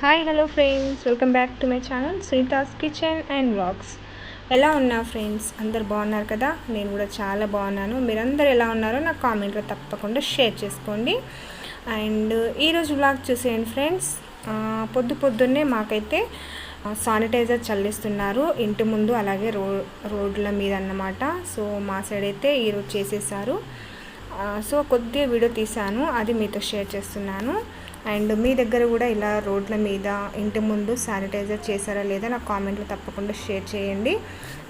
Hi hello friends welcome back to my channel Sunitha's kitchen and vlogs ఎలా ఉన్నా friends అందరు బాగున్నారు కదా? నేను కూడా చాలా బాగున్నాను. మీరందరూ ఎలా ఉన్నారో నా కామెంట్లో తప్పకుండా షేర్ చేసుకోండి. అండ్ ఈరోజు వ్లాగ్ చూసేయండి ఫ్రెండ్స్ పొద్దు పొద్దున్నే మాకైతే శానిటైజర్ చల్లిస్తున్నారు. ఇంటి ముందు అలాగే రో రోడ్ల మీద అన్నమాట. సో మా సైడ్ అయితే ఈరోజు చేసేసారు. సో కొద్దిగా వీడియో తీశాను. అది మీతో షేర్ చేస్తున్నాను. అండ్ మీ దగ్గర కూడా ఇలా రోడ్ల మీద ఇంటి ముందు శానిటైజర్ చేశారా లేదా నా కామెంట్లో తప్పకుండా షేర్ చేయండి.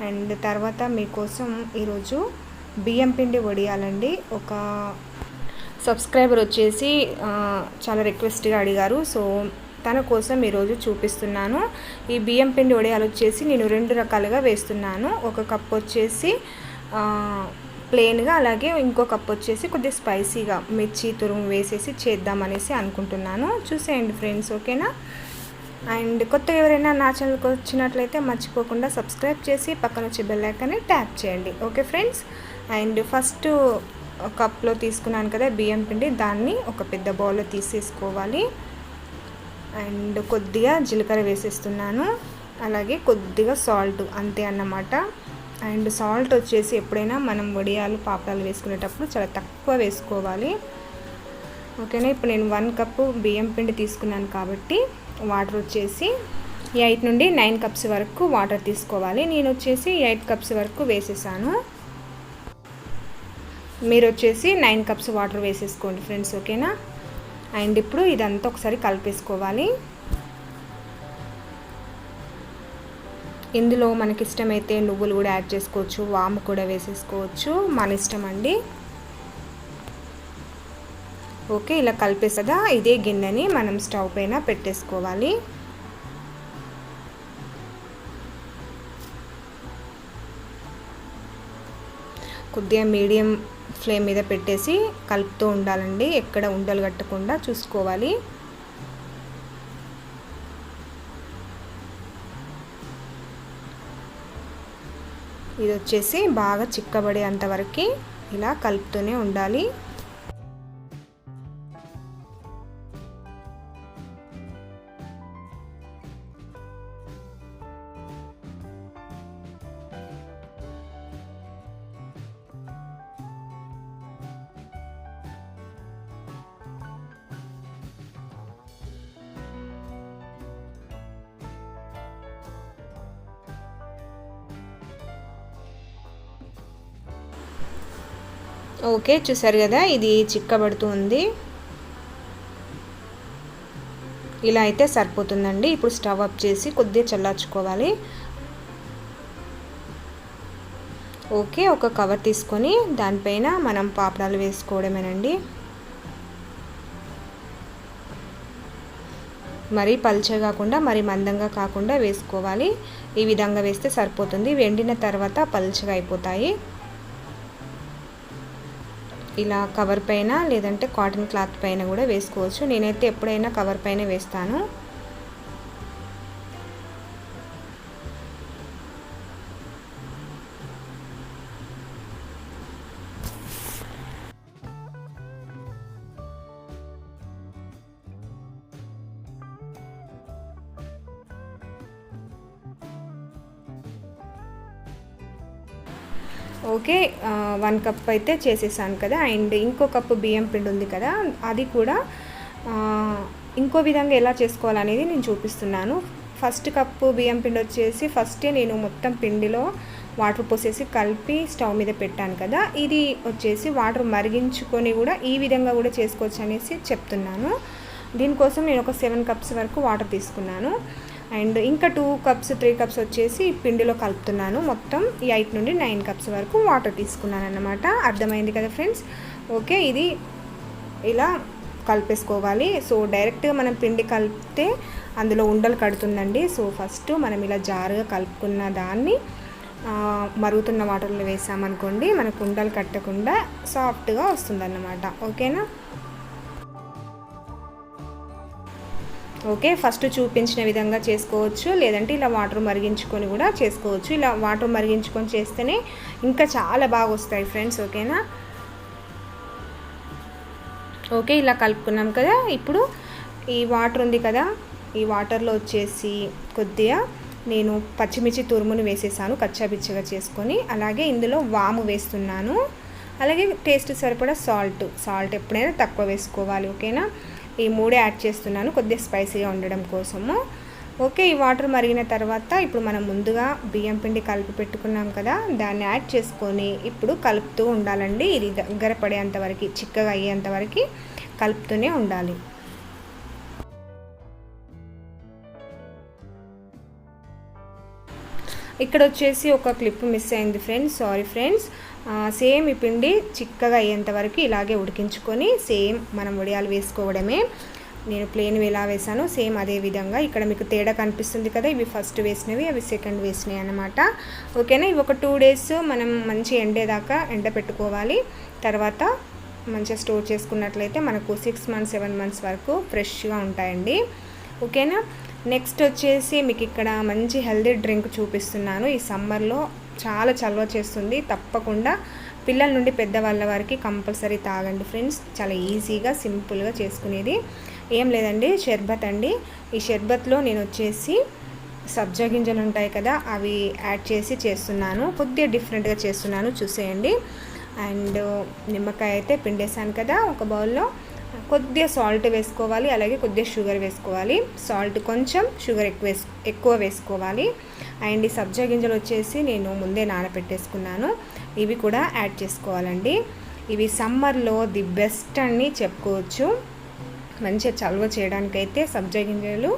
అండ్ తర్వాత మీకోసం ఈరోజు బియ్యం పిండి వడియాలండి. ఒక సబ్స్క్రైబర్ వచ్చేసి చాలా రిక్వెస్ట్గా అడిగారు. సో తన కోసం ఈరోజు చూపిస్తున్నాను. ఈ బియ్యం పిండి వడియాలు వచ్చేసి నేను రెండు రకాలుగా వేస్తున్నాను. ఒక కప్ వచ్చేసి ప్లెయిన్గా అలాగే ఇంకో కప్ వచ్చేసి కొద్దిగా స్పైసీగా మిర్చి తురుము వేసేసి చేద్దామనేసి అనుకుంటున్నాను. చూసేయండి ఫ్రెండ్స్ ఓకేనా? అండ్ కొత్తగా ఎవరైనా నా ఛానల్కి వచ్చినట్లయితే మర్చిపోకుండా సబ్స్క్రైబ్ చేసి పక్కన వచ్చే బెల్ ఐకాన్ని ట్యాప్ చేయండి. Okay friends? అండ్ ఫస్ట్ కప్లో తీసుకున్నాను కదా బియ్యం పిండి దాన్ని ఒక పెద్ద బౌల్లో తీసేసుకోవాలి. అండ్ కొద్దిగా జీలకర్ర వేసేస్తున్నాను. అలాగే కొద్దిగా సాల్ట్ అంతే అన్నమాట. అండ్ సాల్ట్ వచ్చేసి ఎప్పుడైనా మనం వడియాలు పాపడాలు వేసుకునేటప్పుడు చాలా తక్కువ వేసుకోవాలి. ఓకేనా? ఇప్పుడు నేను వన్ కప్పు బియ్యం పిండి తీసుకున్నాను కాబట్టి వాటర్ వచ్చేసి ఎయిట్ నుండి నైన్ కప్స్ వరకు వాటర్ తీసుకోవాలి. నేను వచ్చేసి ఎయిట్ కప్స్ వరకు వేసేసాను. మీరు వచ్చేసి నైన్ కప్స్ వాటర్ వేసేసుకోండి ఫ్రెండ్స్ ఓకేనా? అండ్ ఇప్పుడు ఇదంతా ఒకసారి కలిపేసుకోవాలి. ఇందులో మనకి ఇష్టమైతే నువ్వులు కూడా యాడ్ చేసుకోవచ్చు వాము కూడా వేసేసుకోవచ్చు మన ఇష్టం అండి ఓకే ఇలా కలిపేసగా ఇదే గిన్నెని మనం స్టవ్ పైన పెట్టేసుకోవాలి. కొద్దిగా మీడియం ఫ్లేమ్ మీద పెట్టేసి కలుపుతూ ఉండాలండి. ఎక్కడ ఉండలు కట్టకుండా చూసుకోవాలి. ఇది వచ్చేసి బాగా చిక్కబడేంత వరకు ఇలా కలుపుతూనే ఉండాలి. ఓకే చూసారు కదా ఇది చిక్కబడుతూ ఉంది ఇలా అయితే సరిపోతుందండి. ఇప్పుడు స్టవ్ అప్ చేసి కొద్దిగా చల్లార్చుకోవాలి. ఓకే ఒక కవర్ తీసుకొని దానిపైన మనం పాపడాలు వేసుకోవడమేనండి. మరి పల్చగా కాకుండా మరి మందంగా కాకుండా వేసుకోవాలి. ఈ విధంగా వేస్తే సరిపోతుంది. వెండిన తర్వాత పల్చగా అయిపోతాయి. ఇలా కవర్ పైన లేదంటే కాటన్ క్లాత్ పైన కూడా వేసుకోవచ్చు. నేనైతే ఎప్పుడైనా కవర్ పైన వేస్తాను. వన్ కప్ అయితే చేసేసాను కదా. అండ్ ఇంకో కప్పు బియ్యం పిండి ఉంది కదా. అది కూడా ఇంకో విధంగా ఎలా చేసుకోవాలనేది నేను చూపిస్తున్నాను. ఫస్ట్ కప్పు బియ్యం పిండి వచ్చేసి ఫస్టే నేను మొత్తం పిండిలో వాటర్ పోసేసి కలిపి స్టవ్ మీద పెట్టాను కదా. ఇది వచ్చేసి వాటర్ మరిగించుకొని కూడా ఈ విధంగా కూడా చేసుకోవచ్చు అనేసి చెప్తున్నాను. దీనికోసం నేను ఒక సెవెన్ కప్స్ వరకు వాటర్ తీసుకున్నాను. అండ్ ఇంకా టూ కప్స్ త్రీ కప్స్ వచ్చేసి పిండిలో కలుపుతున్నాను. మొత్తం ఎయిట్ నుండి నైన్ కప్స్ వరకు వాటర్ తీసుకున్నాను అన్నమాట అర్థమైంది కదా ఫ్రెండ్స్? ఓకే ఇది ఇలా కలిపేసుకోవాలి. సో డైరెక్ట్గా మనం పిండి కలిపితే అందులో ఉండలు కడుతుందండి. సో ఫస్ట్ మనం ఇలా జారుగా కలుపుకున్న దాన్ని మరుగుతున్న వాటర్లో వేసామనుకోండి మనకు ఉండలు కట్టకుండా సాఫ్ట్గా వస్తుందన్నమాట. ఓకేనా? ఓకే ఫస్ట్ చూపించిన విధంగా చేసుకోవచ్చు. లేదంటే ఇలా వాటర్ మరిగించుకొని కూడా చేసుకోవచ్చు. ఇలా వాటర్ మరిగించుకొని చేస్తేనే ఇంకా చాలా బాగా వస్తాయి ఫ్రెండ్స్ ఓకేనా? ఓకే ఇలా కలుపుకున్నాం కదా. ఇప్పుడు ఈ వాటర్ ఉంది కదా ఈ వాటర్లో వచ్చేసి కొద్దిగా నేను పచ్చిమిర్చి తురుమును వేసేసాను కచ్చాపిచ్చగా చేసుకొని. అలాగే ఇందులో వాము వేస్తున్నాను. అలాగే టేస్ట్ సరిపడా సాల్ట్ సాల్ట్ ఎప్పుడైనా తక్కువ వేసుకోవాలి ఓకేనా? ఈ మూడే యాడ్ చేస్తున్నాను కొద్దిగా స్పైసీగా ఉండడం కోసము. ఓకే ఈ వాటర్ మరిగిన తర్వాత ఇప్పుడు మనం ముందుగా బియ్యం పిండి కలిపి పెట్టుకున్నాం కదా దాన్ని యాడ్ చేసుకొని ఇప్పుడు కలుపుతూ ఉండాలండి. ఇది దగ్గర పడేంత వరకు చిక్కగా అయ్యేంతవరకు కలుపుతూనే ఉండాలి. ఇక్కడ వచ్చేసి ఒక క్లిప్ మిస్ అయింది ఫ్రెండ్స్ సారీ ఫ్రెండ్స్. సేమ్ ఈ పిండి చిక్కగా అయ్యేంత వరకు ఇలాగే ఉడికించుకొని సేమ్ మనం వడియాలు వేసుకోవడమే. నేను ప్లేన్ ఎలా వేసాను సేమ్ అదే విధంగా. ఇక్కడ మీకు తేడా కనిపిస్తుంది కదా ఇవి ఫస్ట్ వేసినవి అవి సెకండ్ వేసినవి అనమాట ఓకేనా? ఇవి ఒక టూ డేస్ మనం మంచి ఎండేదాకా ఎండ పెట్టుకోవాలి తర్వాత మంచిగా స్టోర్ చేసుకున్నట్లయితే మనకు సిక్స్ మంత్స్ సెవెన్ మంత్స్ వరకు ఫ్రెష్గా ఉంటాయండి. ఓకేనా? నెక్స్ట్ వచ్చేసి మీకు ఇక్కడ మంచి హెల్దీ డ్రింక్ చూపిస్తున్నాను. ఈ సమ్మర్లో చాలా చలవ చేస్తుంది. తప్పకుండా పిల్లల నుండి పెద్దవాళ్ళ వారికి కంపల్సరీ తాగండి ఫ్రెండ్స్. చాలా ఈజీగా సింపుల్గా చేసుకునేది. ఏం లేదండి షర్బత్ అండి. ఈ షర్బత్లో నేను వచ్చేసి సబ్జా గింజలు ఉంటాయి కదా అవి యాడ్ చేసి చేస్తున్నాను. కొద్దిగా డిఫరెంట్గా చేస్తున్నాను చూసేయండి. అండ్ నిమ్మకాయ అయితే పిండేసాను కదా ఒక బౌల్లో. కొద్దిగా సాల్ట్ వేసుకోవాలి అలాగే కొద్దిగా షుగర్ వేసుకోవాలి. సాల్ట్ కొంచెం షుగర్ ఎక్కువ ఎక్కువ వేసుకోవాలి. అండ్ ఈ సబ్జా గింజలు వచ్చేసి నేను ముందే నానబెట్టేసుకున్నాను ఇవి కూడా యాడ్ చేసుకోవాలండి. ఇవి సమ్మర్లో ది బెస్ట్ అని చెప్పుకోవచ్చు. మంచిగా చలవ చేయడానికైతే సబ్జా గింజలు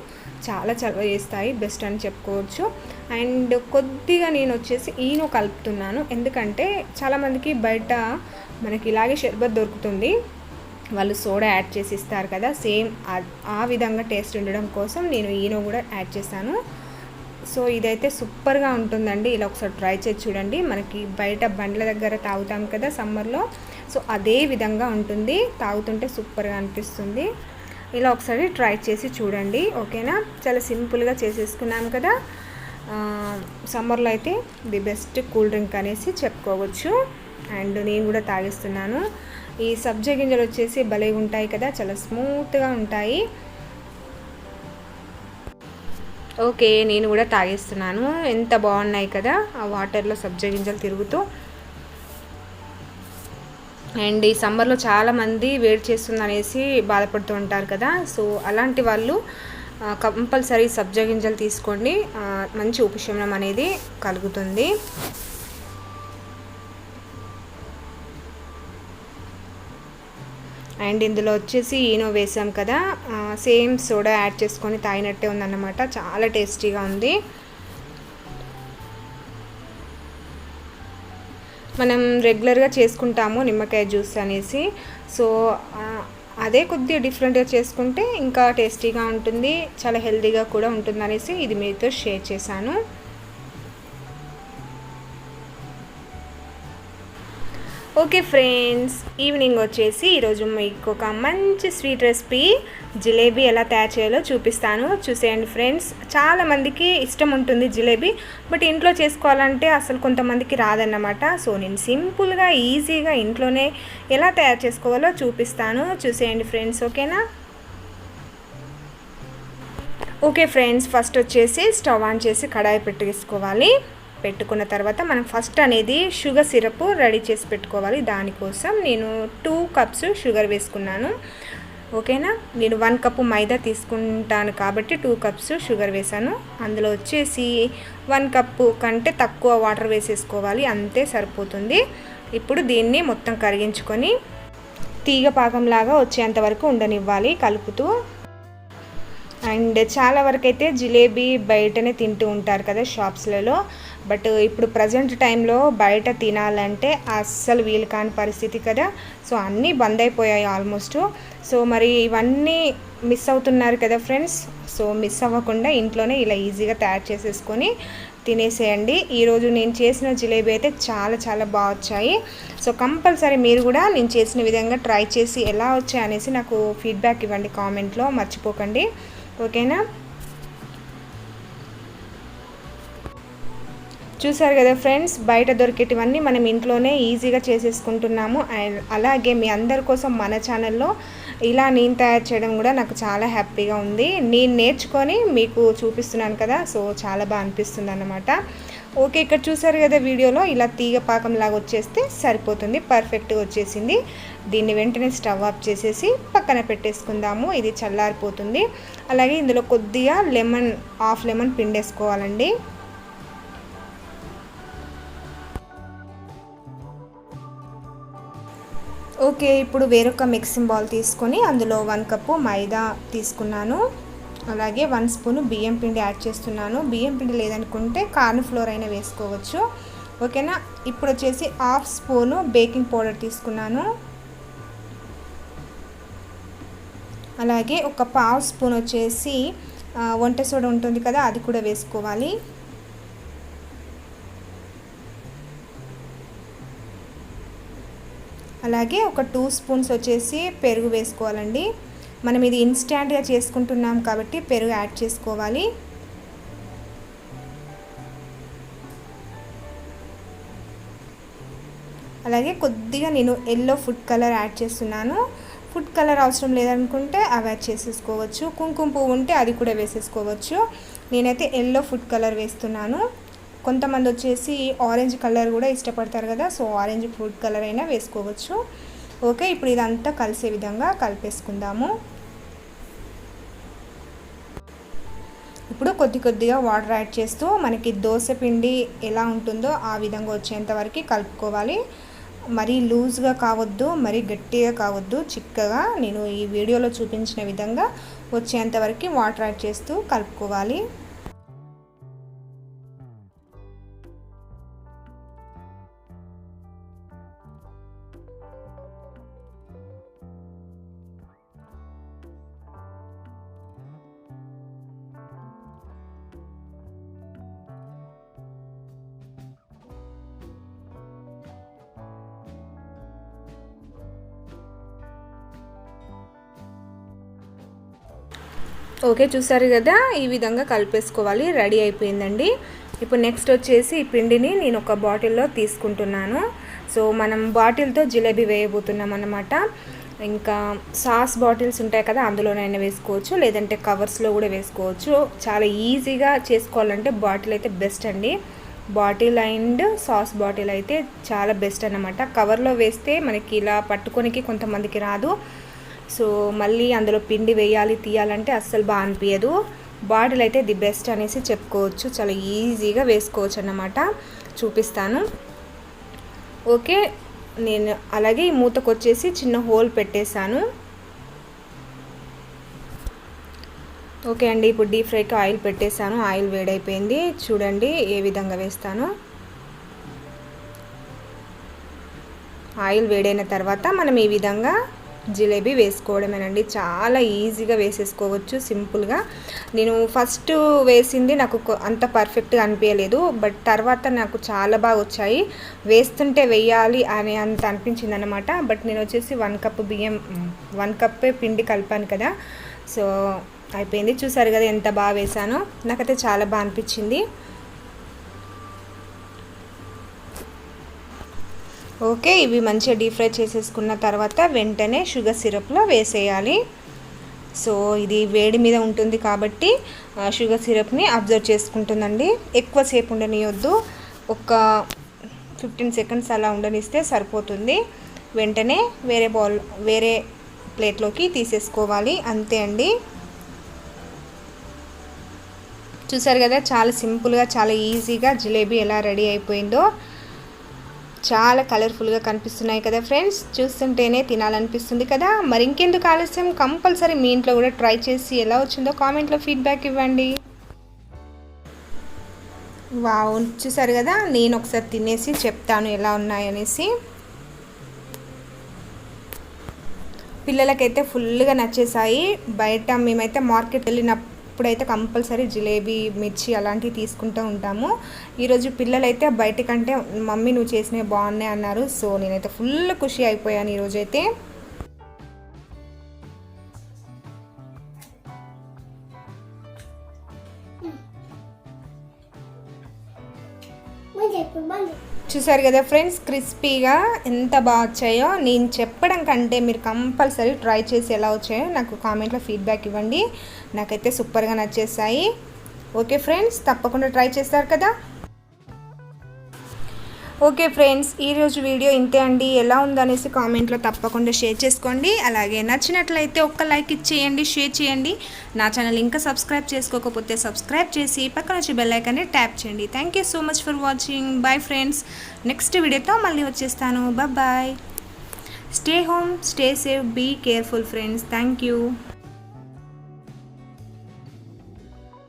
చాలా చలవ చేస్తాయి బెస్ట్ అని చెప్పుకోవచ్చు. అండ్ కొద్దిగా నేను వచ్చేసి ఈను కలుపుతున్నాను. ఎందుకంటే చాలామందికి బయట మనకి ఇలాగే షర్బత్ దొరుకుతుంది. వాళ్ళు సోడా యాడ్ చేసి ఇస్తారు కదా సేమ్ ఆ విధంగా టేస్ట్ ఉండడం కోసం నేను ఈనో కూడా యాడ్ చేశాను. సో ఇదైతే సూపర్గా ఉంటుందండి. ఇలా ఒకసారి ట్రై చేసి చూడండి. మనకి బయట బండ్ల దగ్గర తాగుతాం కదా సమ్మర్లో. సో అదే విధంగా ఉంటుంది. తాగుతుంటే సూపర్గా అనిపిస్తుంది. ఇలా ఒకసారి ట్రై చేసి చూడండి. ఓకేనా? చాలా సింపుల్గా చేసేసుకున్నాం కదా. సమ్మర్లో అయితే ది బెస్ట్ కూల్ డ్రింక్ అనేసి చెప్పుకోవచ్చు. అండ్ నేను కూడా తాగిస్తున్నాను. ఈ సబ్జా గింజలు వచ్చేసి భలే ఉంటాయి కదా చాలా స్మూత్గా ఉంటాయి. ఓకే నేను కూడా తాగేస్తున్నాను. ఎంత బాగున్నాయి కదా ఆ వాటర్లో సబ్జా గింజలు తిరుగుతూ. అండ్ ఈ సమ్మర్లో చాలామంది వేడి చేస్తుంది అనేసి బాధపడుతూ ఉంటారు కదా సో అలాంటి వాళ్ళు కంపల్సరీ సబ్జా గింజలు తీసుకోండి. మంచి ఉపశమనం అనేది కలుగుతుంది. అండ్ ఇందులో వచ్చేసి ఈనో వేసాం కదా. సేమ్ సోడా యాడ్ చేసుకొని తాగినట్టే ఉందన్నమాట. చాలా టేస్టీగా ఉంది. మనం రెగ్యులర్గా చేసుకుంటాము నిమ్మకాయ జ్యూస్ అనేసి. సో అదే కొద్దిగా డిఫరెంట్గా చేసుకుంటే ఇంకా టేస్టీగా ఉంటుంది చాలా హెల్తీగా కూడా ఉంటుంది అనేసి ఇది మీతో షేర్ చేశాను. ఓకే ఫ్రెండ్స్ ఈవినింగ్ వచ్చేసి ఈరోజు మీకు ఒక మంచి స్వీట్ రెసిపీ జిలేబీ ఎలా తయారు చేయాలో చూపిస్తాను. చూసేయండి ఫ్రెండ్స్ చాలామందికి ఇష్టం ఉంటుంది జిలేబీ బట్ ఇంట్లో చేసుకోవాలంటే అసలు కొంతమందికి రాదన్నమాట. సో నేను సింపుల్గా ఈజీగా ఇంట్లోనే ఎలా తయారు చేసుకోవాలో చూపిస్తాను. చూసేయండి ఫ్రెండ్స్ ఓకేనా? ఓకే ఫ్రెండ్స్ ఫస్ట్ వచ్చేసి స్టవ్ ఆన్ చేసి కడాయి పెట్టేసుకోవాలి. పెట్టుకున్న తర్వాత మనం ఫస్ట్ అనేది షుగర్ సిరప్ రెడీ చేసి పెట్టుకోవాలి దానికోసం. నేను టూ కప్స్ షుగర్ వేసుకున్నాను. ఓకేనా? నేను వన్ కప్పు మైదా తీసుకుంటాను కాబట్టి టూ కప్స్ షుగర్ వేసాను అందులో వచ్చేసి వన్ కప్పు కంటే తక్కువ వాటర్ వేసేసుకోవాలి. అంతే సరిపోతుంది. ఇప్పుడు దీన్ని మొత్తం కరిగించుకొని తీగ పాకంలాగా వచ్చేంత వరకు ఉండనివ్వాలి కలుపుతూ. అండ్ చాలా వరకు అయితే జిలేబీ బయటనే తింటూ ఉంటారు కదా షాప్స్లలో. బట్ ఇప్పుడు ప్రజెంట్ టైంలో బయట తినాలంటే అస్సలు వీలు కాని పరిస్థితి కదా. సో అన్నీ బంద్ అయిపోయాయి ఆల్మోస్ట్. సో మరి ఇవన్నీ మిస్ అవుతున్నారు కదా ఫ్రెండ్స్. సో మిస్ అవ్వకుండా ఇంట్లోనే ఇలా ఈజీగా తయారు చేసేసుకొని తినేసేయండి. ఈరోజు నేను చేసిన జిలేబీ అయితే చాలా చాలా బాగా వచ్చాయి. సో కంపల్సరీ మీరు కూడా నేను చేసిన విధంగా ట్రై చేసి ఎలా వచ్చాయి అనేసి నాకు ఫీడ్బ్యాక్ ఇవ్వండి కామెంట్లో. మర్చిపోకండి. ఓకేనా? చూసారు కదా ఫ్రెండ్స్ బయట దొరికేటివన్నీ మనం ఇంట్లోనే ఈజీగా చేసేసుకుంటున్నాము. అండ్ అలాగే మీ అందరి కోసం మన ఛానల్లో ఇలా నేను తయారు చేయడం కూడా నాకు చాలా హ్యాపీగా ఉంది. నేను నేర్చుకొని మీకు చూపిస్తున్నాను కదా సో చాలా బాగా అనిపిస్తుంది అన్నమాట. ఓకే ఇక్కడ చూసారు కదా వీడియోలో ఇలా తీగ పాకం లాగా వచ్చేస్తే సరిపోతుంది పర్ఫెక్ట్గా వచ్చేసింది. దీన్ని వెంటనే స్టవ్ ఆఫ్ చేసేసి పక్కన పెట్టేసుకుందాము ఇది చల్లారిపోతుంది. అలాగే ఇందులో కొద్దిగా లెమన్ హాఫ్ లెమన్ పిండేసుకోవాలండి. ఓకే ఇప్పుడు వేరొక మిక్సింగ్ బౌల్ తీసుకొని అందులో వన్ కప్పు మైదా తీసుకున్నాను. అలాగే వన్ స్పూన్ బియ్యం పిండి యాడ్ చేస్తున్నాను. బియ్యం పిండి లేదనుకుంటే కార్న్ ఫ్లోర్ అయినా వేసుకోవచ్చు. ఓకేనా? ఇప్పుడు వచ్చేసి హాఫ్ స్పూను బేకింగ్ పౌడర్ తీసుకున్నాను. అలాగే ఒక పావు స్పూన్ వచ్చేసి వంట సోడా ఉంటుంది కదా అది కూడా వేసుకోవాలి. అలాగే ఒక టూ స్పూన్స్ వచ్చేసి పెరుగు వేసుకోవాలండి. మనం ఇది ఇన్స్టాంట్గా చేసుకుంటున్నాం కాబట్టి పెరుగు యాడ్ చేసుకోవాలి. అలాగే కొద్దిగా నేను ఎల్లో ఫుడ్ కలర్ యాడ్ చేస్తున్నాను. ఫుడ్ కలర్ అవసరం లేదనుకుంటే అవి యాడ్ చేసేసుకోవచ్చు. కుంకుమ పువ్వు ఉంటే అది కూడా వేసేసుకోవచ్చు. నేనైతే ఎల్లో ఫుడ్ కలర్ వేస్తున్నాను. కొంతమంది వచ్చేసి ఆరెంజ్ కలర్ కూడా ఇష్టపడతారు కదా సో ఆరెంజ్ ఫ్రూట్ కలర్ అయినా వేసుకోవచ్చు. ఓకే ఇప్పుడు ఇదంతా కలిసే విధంగా కలిపేసుకుందాము. ఇప్పుడు కొద్ది కొద్దిగా వాటర్ యాడ్ చేస్తూ మనకి దోశ పిండి ఎలా ఉంటుందో ఆ విధంగా వచ్చేంత వరకు కలుపుకోవాలి. మరీ లూజ్గా కావద్దు మరీ గట్టిగా కావద్దు చిక్కగా. నేను ఈ వీడియోలో చూపించిన విధంగా వచ్చేంత వరకు వాటర్ యాడ్ చేస్తూ కలుపుకోవాలి. ఓకే చూసారు కదా ఈ విధంగా కలిపేసుకోవాలి రెడీ అయిపోయిందండి. ఇప్పుడు నెక్స్ట్ వచ్చేసి ఈ పిండిని నేను ఒక బాటిల్లో తీసుకుంటున్నాను. సో మనం బాటిల్తో జిలేబీ వేయబోతున్నాం అన్నమాట. ఇంకా సాస్ బాటిల్స్ ఉంటాయి కదా అందులోనైనా వేసుకోవచ్చు లేదంటే కవర్స్లో కూడా వేసుకోవచ్చు. చాలా ఈజీగా చేసుకోవాలంటే బాటిల్ అయితే బెస్ట్ అండి. బాటిల్ అండ్ సాస్ బాటిల్ అయితే చాలా బెస్ట్ అన్నమాట. కవర్లో వేస్తే మనకి ఇలా పట్టుకొనికి కొంతమందికి రాదు. సో మళ్ళీ అందులో పిండి వేయాలి తీయాలంటే అస్సలు బాగా అనిపించదు బాటిల్ అయితే ది బెస్ట్ అనేసి చెప్పుకోవచ్చు. చాలా ఈజీగా వేసుకోవచ్చు అన్నమాట చూపిస్తాను. ఓకే నేను అలాగే ఈ మూతకు వచ్చేసి చిన్న హోల్ పెట్టేశాను. ఓకే అండి ఇప్పుడు డీప్ ఫ్రైకి ఆయిల్ పెట్టేశాను. ఆయిల్ వేడైపోయింది. చూడండి ఏ విధంగా వేస్తాను. ఆయిల్ వేడైన తర్వాత మనం ఈ విధంగా జిలేబీ వేసుకోవడమేనండి. చాలా ఈజీగా వేసేసుకోవచ్చు సింపుల్గా. నేను ఫస్ట్ వేసింది నాకు అంత పర్ఫెక్ట్గా అనిపించలేదు బట్ తర్వాత నాకు చాలా బాగా వచ్చాయి. వేస్తుంటే వేయాలి అని అంత అనిపించింది అనమాట బట్ నేను వచ్చేసి వన్ కప్ బియ్యం వన్ కప్పే పిండి కలిపాను కదా. సో అయిపోయింది. చూసారు కదా ఎంత బాగా వేసానో. నాకైతే చాలా బాగా అనిపించింది. ఓకే ఇవి మంచిగా డీప్ ఫ్రై చేసేసుకున్న తర్వాత వెంటనే షుగర్ సిరప్లో వేసేయాలి. సో ఇది వేడి మీద ఉంటుంది కాబట్టి షుగర్ సిరప్ని అబ్జర్వ్ చేసుకుంటుందండి. ఎక్కువసేపు ఉండనియొద్దు. ఒక ఫిఫ్టీన్ సెకండ్స్ అలా ఉండనిస్తే సరిపోతుంది. వెంటనే వేరే బౌల్ వేరే ప్లేట్లోకి తీసేసుకోవాలి. అంతే అండి. చూసారు కదా చాలా సింపుల్గా చాలా ఈజీగా జిలేబీ ఎలా రెడీ అయిపోయిందో. చాలా కలర్ఫుల్గా కనిపిస్తున్నాయి కదా ఫ్రెండ్స్ చూస్తుంటేనే తినాలనిపిస్తుంది కదా. మరి ఇంకెందుకు ఆలస్యం? కంపల్సరీ మీ ఇంట్లో కూడా ట్రై చేసి ఎలా వచ్చిందో కామెంట్లో ఫీడ్బ్యాక్ ఇవ్వండి. వావ్ చూసారు కదా? నేను ఒకసారి తినేసి చెప్తాను ఎలా ఉన్నాయనేసి. పిల్లలకైతే ఫుల్గా నచ్చేసాయి. బయట మేమైతే మార్కెట్ వెళ్ళినప్పుడు ఇప్పుడైతే కంపల్సరీ జిలేబీ మిర్చి అలాంటివి తీసుకుంటూ ఉంటాము. ఈరోజు పిల్లలైతే బయటకంటే మమ్మీ నువ్వు చేసినవి బాగున్నాయి అన్నారు. సో నేనైతే ఫుల్ ఖుషి అయిపోయాను ఈరోజైతే. చూసారు కదా ఫ్రెండ్స్ క్రిస్పీగా ఎంత బాగా వచ్చాయో. నేను చెప్పడం కంటే మీరు కంపల్సరీ ట్రై చేసి ఎలా వచ్చాయో నాకు కామెంట్లో ఫీడ్బ్యాక్ ఇవ్వండి. నాకైతే సూపర్గా నచ్చేసాయి. ఓకే ఫ్రెండ్స్ తప్పకుండా ట్రై చేస్తారు కదా. ఓకే ఫ్రెండ్స్ ఈరోజు వీడియో ఇంతే అండి. ఎలా ఉందనేసి కామెంట్లో తప్పకుండా షేర్ చేసుకోండి. అలాగే నచ్చినట్లయితే ఒక్క లైక్ ఇచ్చేయండి షేర్ చేయండి. నా ఛానల్ ఇంకా సబ్స్క్రైబ్ చేసుకోకపోతే సబ్స్క్రైబ్ చేసి పక్కన వచ్చి బెల్లైకాన్ని ట్యాప్ చేయండి. Thank you so much for watching bye friends next వీడియోతో మళ్ళీ వచ్చేస్తాను. Bye stay home stay safe be careful friends thank you